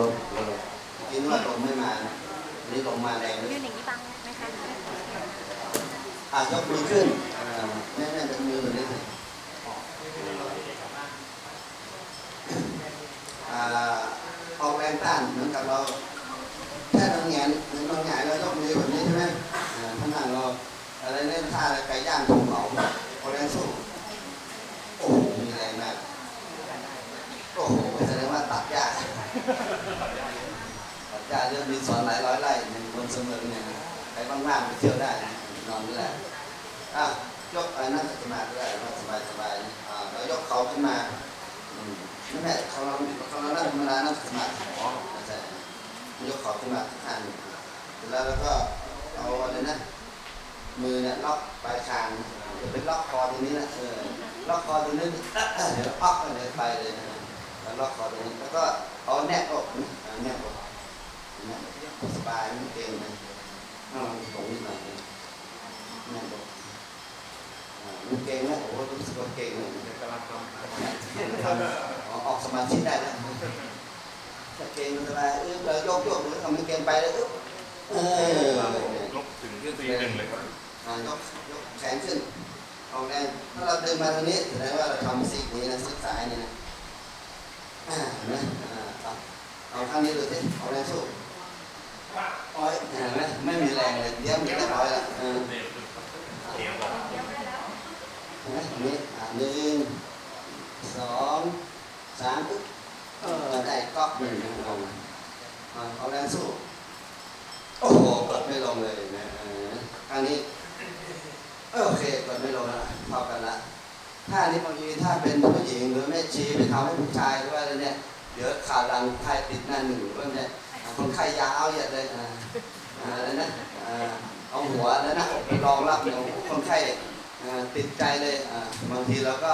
ลดก็ลดกินว่าลมไม่มานะอันนี้ลมมาแรงยยืนอย่างนี้บังไหมคะอะยกมือขึ้นอ่แน่ๆเป็นมือนิดนึงอ่าออกแรงต้านเหมือนกับเราแค่ตรงแงนหรือตรงหงายเรายกมือแบบนี้ใช่ไหมอ่าข้าหน้าเราอะไรเล่นท่าอะไรไก่ย่างถุงเผาเอาแรงสู้โอ้โหมีแรงมากโอ้โหแสดงว่าตัดยาก ตัดยาเรื่องมีสอนหลายร้อยไร่ในบนเสมอเนี่ยนะใครว่างๆไปเที่ยวได้นะนอนนี่แหละอะยกเอ่อนั่งสมาธิได้สบายสบายอ่าแล้วยกเขาขึ้นมาอืมไม่แม่เขาเราเขาเรานั่งธรรมดานั่งสมาธิอ๋อใช่ยกเขาขึ้นมาข้างหนึ่งเสร็จแล้วแล้วก็เอาอะไรนะมือเนี่ยล็อกปลายคางจะเป็นล็อกคอตรงนี้นะเออล็อกคอตรงนี้เดี๋ยวปักเลยไปเลยนะแล้วล็อกคอตรงนี้แล้วก็เอาแนบอกแนบอก นะสบายไม่เกร็งนะเอาตรงนี้หน่อยนะแนบอกมันเก่งนะโอ้โหรู้สึกว่าเก่งเลยกำลังทำออกสมาธิได้แล้วถ้าเก่งสบายเออเรายกยกหรือทำมันเก่งไปเลยเออเออลบถึงตีหนึ่งเลยครับอ่ายกยกแขนขึ้นออกแรงถ้าเราเดินมาทางนี้แสดงว่าเราทำซีกนี้นะซีกซ้ายนี่นะอ่าเห็นไหมอ่าเอาข้างนี้ดูสิเอาแรงสู้ โอ้ยเห็นไหมไม่มีแรงเลยเดี๋ยวมันจะร้อยละเออเดี๋ยวก่อนเห็นไหมตรงนี้อ่าหนึ่งสองสามปึ๊บเออได้ก๊อกหนึ่งลงอ่าเอาแรงสู้โอ้โหกดไม่ลงเลยนะออครั้งนี้เออโอเคกดไม่ลงแล้วพอกันละถ้านี้บางทีถ้าเป็นผู้หญิงหรือแม่ชีไปทำให้ผู้ชายหรือว่าอะไรเนี่ยเดี๋ยวขาดังไข้ติดหน้าหนึ่งหรือว่าเนี่ย คนไข้ยาวเหยียดเลยอ่าอ่าอะไรนะอ่าเอาหัวแล้วนะไปรองรับเนี่ยคนไข้อ่าติดใจเลยอ่าบางทีเราก็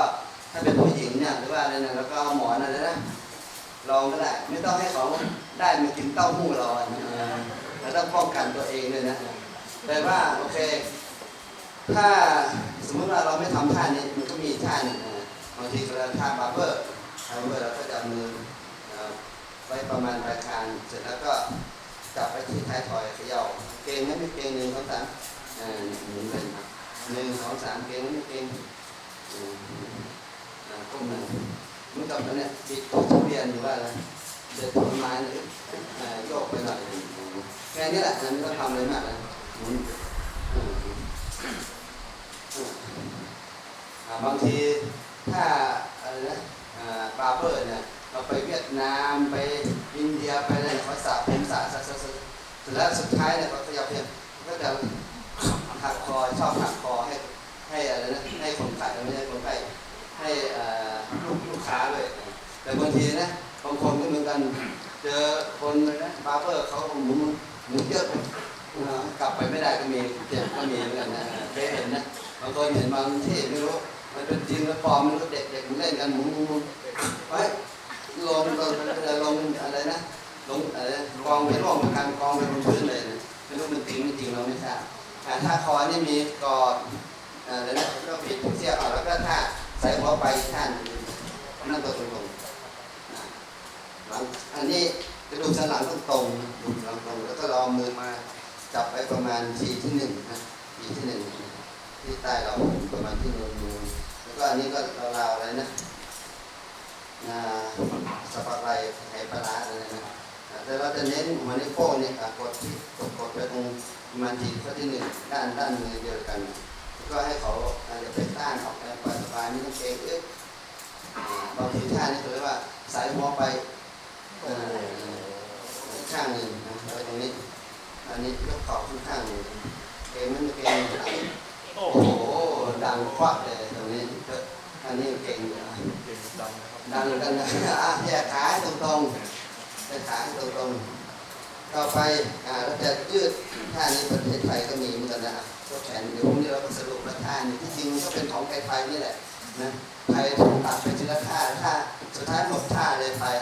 ถ้าเป็นผู้หญิงเนี่ยหรือว่าอะไรเนี่ยเราก็เอาหมอนอะไรนะลองก็ได้ไม่ต้องให้เขาได้มากินเต้าหู้เราอะอ่าแล้วต้องป้องกันตัวเองเลยนะแต่ว่าโอเค ถ้าสมมติว่าเราไม่ทำท่านี้มันก็มีอีกท่าหนึ่งอ่าบางทีเราท่าบาร์เบอร์บาร์เบอร์เราก็จะเอามืออ่า ไว้ประมาณปลายคางเสร็จแล้วก็จับไปที่ท้ายทอยเขย่าเกงไมไม่เกงหนึ่งสองสามอ่าหมุนเลยนะหนึ่งสองสามเกงไม่มีเกงอืมอ่าก้มหนึ่งเมือนกับอันเนี่ยจิตทุเรียนอยู่ว่าอะไรเดินต้นไม้เนี่ยอ่าโยกไปหน่อยแค่นี้แหละอันนี้ต้องทำเลยมากนะหมุนบางทีถ้าอะไรนะอ่าเบอร์เนี่ย เราไปเวียดนามไปอินเดียไปอะไรเนี่ยเขาสระผมสระสระสระสระเสร็จแล้วสุดท้ายเนี่ยเขาขยับเพียงก็จะหักคอชอบหักคอให้ให้อะไรนะให้คนขายไม่ใช่คนไขายให้ลูกลูกค้าเลยแต่บางทีนะบางคนก็เหมือนกันเจอคนเลยนะบาร์เบอร์เขาหมุนหมุนเยอะกลับไปไม่ได้ก็มีเจ็บก็มีเหมือนกันนะเคยเห็นนะบางคนเห็นบางที่ไม่รู้มันเป็นจริงหรือปลอมไม่รู้เด็กเด็กมันเล่นกันหมุนหมุนไว้ ลงลงลงอะไรนะลงอะไรกองไปร่วมกันกองไปบนพื้นเลยนะไม่รู้มันจริงไม่จริงเราไม่ทราบอ่ถ้าคอนี่มีกอดอ่าแล้วนะก็ปิดเสียบเอาแล้วก็ถ้าใส่หัวไปท่านนั่งตัวตรงหลังอันนี้กระดูกสันหลังต้องตรงดูหลังตรงแล้วก็รอมือมาจับไปประมาณทีที่หนึ่งนะทีที่หนึ่งที่ใต้เราประมาณที่มือมือแล้วก็อันนี้ก็ราวๆอะไรนะ อ่าสะพาไหลไหปลาร้าอะไรนะแต่เราจะเน้นหัวนิ้วโป้งเนี่ยอะกดที่กดกดไปตรงมาทีข้อที่หนึ่งด้านด้านมือเดียวกัน ก็ให้เขาอาจจะเป็นต้านออกแรงปล่อยสบายไม่ต้องเกรงเอ๊ะอ่าบางทีท่านี่เขาเรียกว่าสายหัวไปข้างหนึ่งนะตรงนี้ อันนี้ยกเข่าขึ้นข้างหนึ่งเกรงม่ไม่เกรงโอ้โหดังควักเลยตรงนี้ อันนี้เก่งอยู่นะเก่งดำนะครับดังนะอะแยกขาให้ตรงๆแยกขาให้ตรงๆต่อไปอ่าเราจะยืดท่านี้ประเทศไทยก็มีเหมือนกันนะก็แขนเดี๋ยวพรุ่งนี้เราก็สรุปว่าท่านี้ที่จริงก็เป็นของไทยๆนี่แหละนะไทยถูกตัดไปทีละท่าท่าสุดท้ายหมดท่าเลยไทย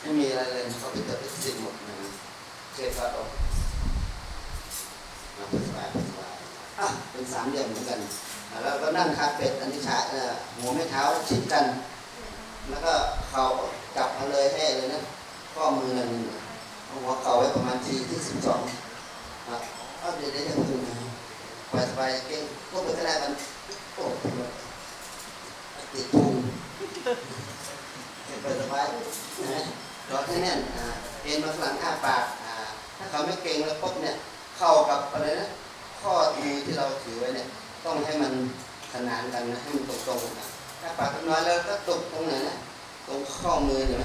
ไม่มีอะไรเลยเขาไปเกิดเป็นสิ่งหมดนะเช็ดฟัดออกอ่าสบายสบายอะเป็นสามเหลี่ยมเหมือนกัน แล้วก็นั่งคาเป็ดอันนี้ขาเออหัวไม่เท้าชิดกัน แล้วก็เข่าจับเอาเลยให้เลยนะข้อมือนั่นเอาหัวเข่าไว้ประมาณทีที่สิบสองอะเอาเดี๋ยวเดี๋ยวเดี๋ยวพึ่งนไปสบายเก่งก็ไปก็ได้มันโอ้ติดพุงเก็บไปสบายนะรอให้แน่นอ่าเอ็นมาข้างหลังอ้าปากอ่าถ้าเขาไม่เก่งแล้วปุ๊บเนี่ย เข้ากับอะไรนะข้อมือที่เราถือไว้เนี่ย ต้องให้มันขนานกันนะให้มันตรงๆนะถ้าปากน้อยแล้วก็ตกตรงไหนนะตรงข้อมือเห็นไหม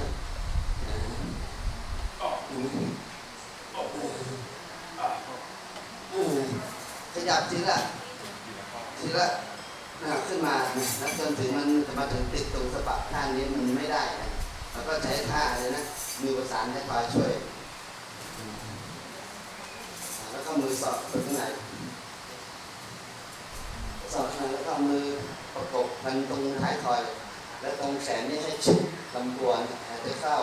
ขยับทีละทีละขึ้นมาแล้วจนถึงมันจะมาถึงติดตรงสะบักข้างนี้มันไม่ได้นะแล้วก็ใช้ท่าเลยนะมือประสานให้คอยช่วย แล้วก็มือสอดไปข้างใน อดข้างในแล้วก็เอามือประกบมันตรงท้ายคอย แล้วตรงแขนนี่ให้ชิดลำตัวหายใจเข้า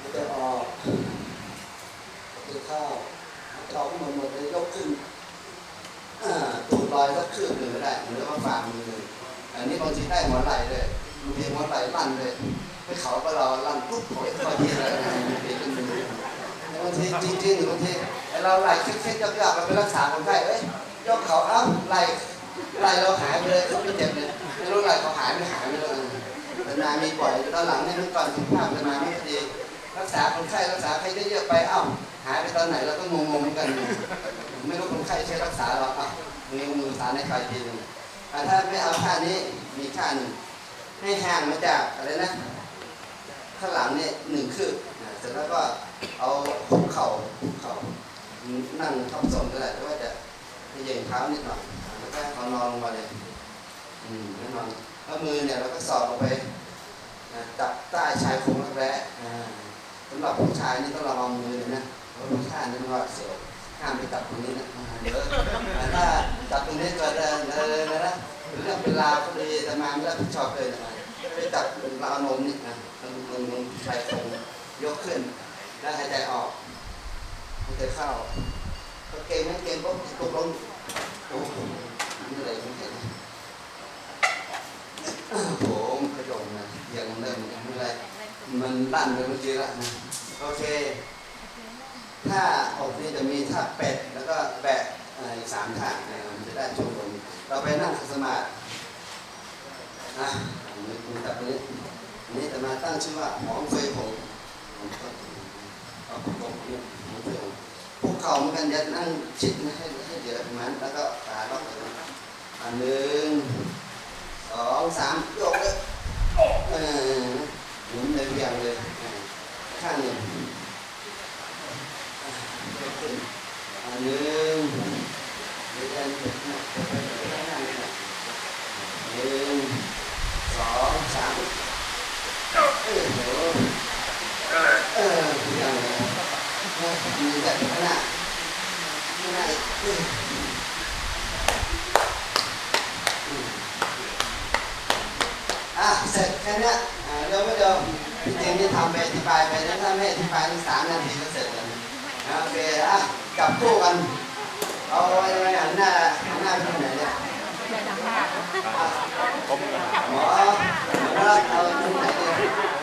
หายใจออกหายใจเข้าหายใจออกหมดหมดเลยยกขึ้นตูดลอยสักคืบหนึ่งก็ได้หรือว่าฝ่ามือหนึ่งอันนี้บางทีได้หัวไหล่เลยบางทีหัวไหล่ลั่นเลยไปเขาก็เราลั่นปุ๊บโอยคอยทีเลยบางทีขึ้นมือบางทีจริงๆหรือบางทีเราไหล่คล็ดๆยากๆเราไปรักษาคนไข้เอ้ย ยกเขาเอ้าไหลไหลเราหายไปเลยเขาไม่เจ็บเลยไม่รู้ไหลเขาหายไม่หายไม่รู้แต่นามีบ่อยตอนหลังนี่เมื่อก่อนสุขภาพแต่นาไม่ดีรักษาคนไข้รักษาใครได้เยอะไปเอ้าหายไปตอนไหนเราก็งงๆเหมือนกัน ไม่รู้คนไข้ใช้รักษาเราเอ้ามือมือสารให้ใครทีหนึงถ้าไม่เอาท่านี้มีท่าหนึ่งให้ห่างมาจากอะไรนะข้างหลังเนี่ยหนึ่งคืบอะเสร็จแล้วก็เอาคุกเข่าคุกเข่านั่งทับศอกก็ได้แต่ว่าจะ ให้เหย่งเท้านิดหน่อยอะแล้วก็เขานอนลงมาเลยอืมแน่นอนแล้วมือเนี่ยเราก็สอดลงไปจับใต้ชายโครงรักแร้สำหรับผู้ชายนี่ต้องระวังมือเลยนะเพราะผู้ชายนี่มันว่าเสียวห้ามไปจับตรงนี้นะเดี๋ยวอ่าถ้าจับตรงนี้ก็จะเลยนะเรื่องเป็นราพอดีแต่มาไม่รับผิดชอบเลยนะไปจับราวนมนี่นะตรงตรงตรงชายโครงยกขึ้น แล้วหายใจออกหายใจเข้า ก่งไหมเก่งปุ๊บตกลงโอ้โหนี่อะไรไม่เห็นโอ้โหกระจงนะยังเริ่มยังไม่ไรมันลั่นไปเมื่อกี้ละนะโอเคถ้าออกนี่จะมีท่าเป็ดแล้วก็แบะอีกสามท่านะมันจะได้ช่วงลมเราไปนั่งสมาธินะมือมือจับนี้นนี้จะมาตั้งชื่อว่าหอมเฟยผงเอาผงนี่หอมเฟยผง พวกเขาเหมือนกันจะนั่งชิดนะให้ให้เยอะมันแล้วก็ขาล็อกเลยอันหนึ่งสองสามยกเลยเออหมุนเลยเรียงเลยอ่าข้างหนึ่งอ่ายกขึ้นอันหนึ่งเดี๋ยวอันเดียวนะไปไปข้างหน้าเลยนะหนึ่งสองสามเออโหเออเรียงเลย มีแบบข้างหน้าข้างหน้าอีกเอออะเสร็จแค่นี้เดี๋ยวไม่เดี๋ยวพี่เจมส์จะทำไปอธิบายไปแล้วถ้าไม่อธิบายสามนาทีก็เสร็จแล้วนะโอเคอะจับคู่กันเอาไว้ไว้หันหน้าหันหน้าไปทางไหนเนี่ยหมอหมอเอาตรงไหนเนี่ย